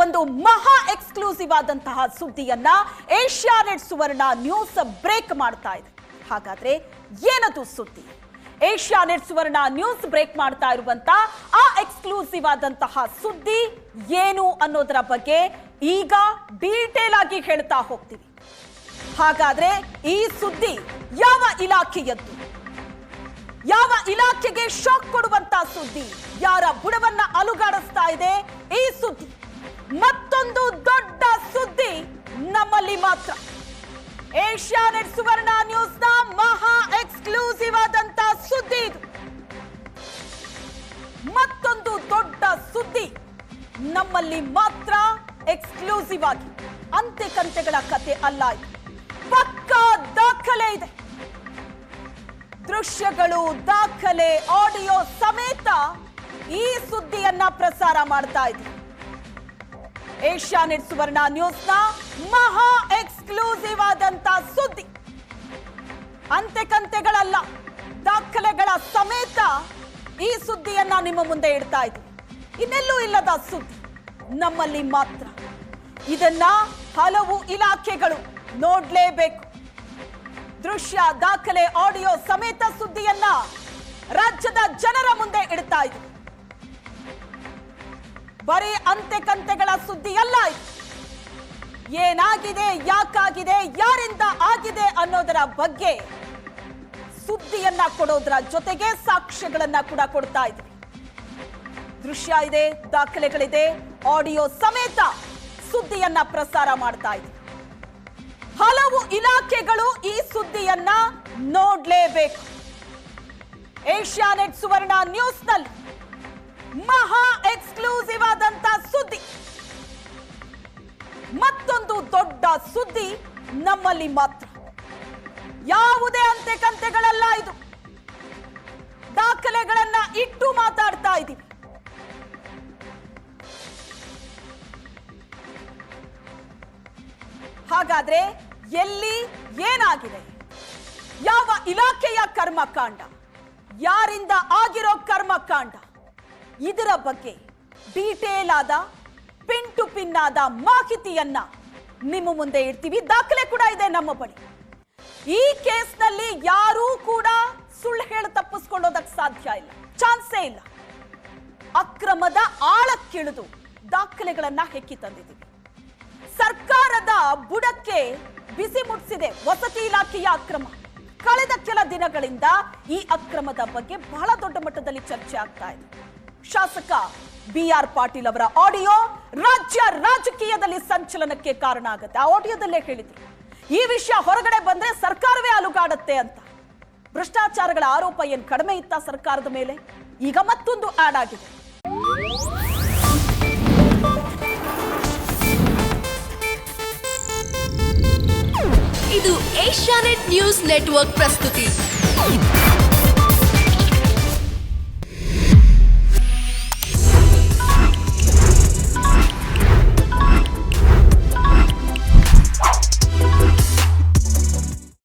ಒಂದು ಮಹಾ ಎಕ್ಸ್ಕ್ಲೂಸಿವ್ ಆದಂತಹ ಸುದ್ದಿಯನ್ನ ಏಷ್ಯಾನೆಟ್ ಸುವರ್ಣ ನ್ಯೂಸ್ ಬ್ರೇಕ್ ಮಾಡ್ತಾ ಇದೆ. ಹಾಗಾದ್ರೆ ಏನದು ಸುದ್ದಿ? ಏಷ್ಯಾನೆಟ್ ಸುವರ್ಣ ನ್ಯೂಸ್ ಬ್ರೇಕ್ ಮಾಡ್ತಾ ಇರುವಂತ ಆ ಎಕ್ಸ್ಕ್ಲೂಸಿವ್ ಆದಂತಹ ಸುದ್ದಿ ಏನು ಅನ್ನೋದರ ಬಗ್ಗೆ ಈಗ ಡೀಟೇಲ್ ಆಗಿ ಹೇಳ್ತಾ ಹೋಗ್ತೀವಿ. ಹಾಗಾದ್ರೆ ಈ ಸುದ್ದಿ ಯಾವ ಇಲಾಖೆಯದ್ದು? ಯಾವ ಇಲಾಖೆಗೆ ಶಾಕ್ ಕೊಡುವಂತ ಸುದ್ದಿ? ಯಾರ ಬುಡವನ್ನ ಅಲುಗಾಡಿಸ್ತಾ ಇದೆ? ಮತ್ತೊಂದು ದೊಡ್ಡ ಸುದ್ದಿ ನಮ್ಮಲ್ಲಿ ಮಾತ್ರ. ಏಷ್ಯಾನೆಟ್ ಸುವರ್ಣ ನ್ಯೂಸ್ನ ಮಹಾ ಎಕ್ಸ್ಕ್ಲೂಸಿವ್ ಆದಂತ ಸುದ್ದಿ ಇದು. ಮತ್ತೊಂದು ದೊಡ್ಡ ಸುದ್ದಿ ನಮ್ಮಲ್ಲಿ ಮಾತ್ರ ಎಕ್ಸ್ಕ್ಲೂಸಿವ್ ಆಗಿ. ಅಂತೆ ಕಂತೆಗಳ ಕತೆ ಅಲ್ಲ ಇದು. ಪಕ್ಕಾ ದಾಖಲೆ ಇದೆ. ದೃಶ್ಯಗಳು, ದಾಖಲೆ, ಆಡಿಯೋ ಸಮೇತ ಈ ಸುದ್ದಿಯನ್ನ ಪ್ರಸಾರ ಮಾಡ್ತಾ ಇದೆ. ಏಷ್ಯಾನೆಟ್ ಸುವರ್ಣ ನ್ಯೂಸ್ನ ಮಹಾ ಎಕ್ಸ್ಕ್ಲೂಸಿವ್ ಆದಂತ ಸುದ್ದಿ. ಅಂತೆ ಕಂತೆಗಳಲ್ಲ ದಾಖಲೆಗಳ ಸಮೇತ ಈ ಸುದ್ದಿಯನ್ನ ನಿಮ್ಮ ಮುಂದೆ ಇಡ್ತಾ ಇದ್ದೀವಿ ಇನ್ನೆಲ್ಲೂ ಇಲ್ಲದ ಸುದ್ದಿ, ನಮ್ಮಲ್ಲಿ ಮಾತ್ರ. ಇದನ್ನ ಹಲವು ಇಲಾಖೆಗಳು ನೋಡ್ಲೇಬೇಕು. ದೃಶ್ಯ, ದಾಖಲೆ, ಆಡಿಯೋ ಸಮೇತ ಸುದ್ದಿಯನ್ನ ರಾಜ್ಯದ ಜನರ ಮುಂದೆ ಇಡ್ತಾ ಇದೆ. ಬರೀ ಅಂತೆ ಕಂತೆಗಳ ಸುದ್ದಿಯಲ್ಲ. ಏನಾಗಿದೆ, ಯಾಕಾಗಿದೆ, ಯಾರಿಂದ ಆಗಿದೆ ಅನ್ನೋದರ ಬಗ್ಗೆ ಸುದ್ದಿಯನ್ನ ಕೊಡೋದ್ರ ಜೊತೆಗೆ ಸಾಕ್ಷ್ಯಗಳನ್ನ ಕೂಡ ಕೊಡ್ತಾ ಇದ್ವಿ. ದೃಶ್ಯ ಇದೆ, ದಾಖಲೆಗಳಿದೆ, ಆಡಿಯೋ ಸಮೇತ ಸುದ್ದಿಯನ್ನ ಪ್ರಸಾರ ಮಾಡ್ತಾ ಇದ್ವಿ. ಹಲವು ಇಲಾಖೆಗಳು ಈ ಸುದ್ದಿಯನ್ನ ನೋಡ್ಲೇಬೇಕು. ಏಷ್ಯಾನೆಟ್ ಸುವರ್ಣ ನ್ಯೂಸ್ನಲ್ಲಿ ಮಹಾ ಎಕ್ಸ್ಕ್ಲೂಸಿವ್ ಆದಂತ ಸುದ್ದಿ. ಮತ್ತೊಂದು ದೊಡ್ಡ ಸುದ್ದಿ ನಮ್ಮಲ್ಲಿ ಮಾತ್ರ. ಯಾವುದೇ ಅಂತೆ ಕಂತೆಗಳಲ್ಲ ಇದು. ದಾಖಲೆಗಳನ್ನ ಇಟ್ಟು ಮಾತಾಡ್ತಾ ಇದ್ದೀವಿ ಹಾಗಾದ್ರೆ ಎಲ್ಲಿ ಏನಾಗಿದೆ? ಯಾವ ಇಲಾಖೆಯ ಕರ್ಮಕಾಂಡ? ಯಾರಿಂದ ಆಗಿರೋ ಕರ್ಮಕಾಂಡ? ಇದರ ಬಗ್ಗೆ ಡೀಟೇಲ್ ಆದ ಪಿನ್ ಟು ಪಿನ್ ಆದ ಮಾಹಿತಿಯನ್ನ ನಿಮ್ಮ ಮುಂದೆ ಇಡ್ತೀವಿ. ದಾಖಲೆ ಕೂಡ ಇದೆ ನಮ್ಮ ಬಳಿ. ಈ ಕೇಸ್ನಲ್ಲಿ ಯಾರೂ ಕೂಡ ಸುಳ್ಳು ಹೇಳಿ ತಪ್ಪಿಸ್ಕೊಳ್ಳೋದಕ್ಕೆ ಸಾಧ್ಯ ಇಲ್ಲ. ಚಾನ್ಸೇ ಇಲ್ಲ. ಅಕ್ರಮದ ಆಳಕ್ಕಿಳಿದು ದಾಖಲೆಗಳನ್ನ ಹೆಕ್ಕಿ ತಂದಿದ್ದೀವಿ. ಸರ್ಕಾರದ ಬುಡಕ್ಕೆ ಬಿಸಿ ಮುಟ್ಟಿಸಿದೆ ವಸತಿ ಇಲಾಖೆಯ ಅಕ್ರಮ. ಕಳೆದ ಕೆಲ ದಿನಗಳಿಂದ ಈ ಅಕ್ರಮದ ಬಗ್ಗೆ ಬಹಳ ದೊಡ್ಡ ಮಟ್ಟದಲ್ಲಿ ಚರ್ಚೆ ಆಗ್ತಾ ಇದೆ. ಶಾಸಕ ಬಿ ಆರ್ ಪಾಟೀಲ್ ಅವರ ಆಡಿಯೋ ರಾಜ್ಯ ರಾಜಕೀಯದಲ್ಲಿ ಸಂಚಲನಕ್ಕೆ ಕಾರಣ ಆಗುತ್ತೆ. ಆ ಆಡಿಯೋದಲ್ಲೇ ಹೇಳಿದ್ರು. ಈ ವಿಷಯ ಹೊರಗಡೆ ಬಂದ್ರೆ ಸರ್ಕಾರವೇ ಅಲುಗಾಡತ್ತೆ ಅಂತ. ಭ್ರಷ್ಟಾಚಾರಗಳ ಆರೋಪ ಏನ್ ಕಡಿಮೆ ಇತ್ತ ಸರ್ಕಾರದ ಮೇಲೆ? ಈಗ ಮತ್ತೊಂದು ಆಡ್ ಆಗಿದೆ. ಇದು ಏಷ್ಯಾನೆಟ್ ನ್ಯೂಸ್ ನೆಟ್ವರ್ಕ್ ಪ್ರಸ್ತುತಿ.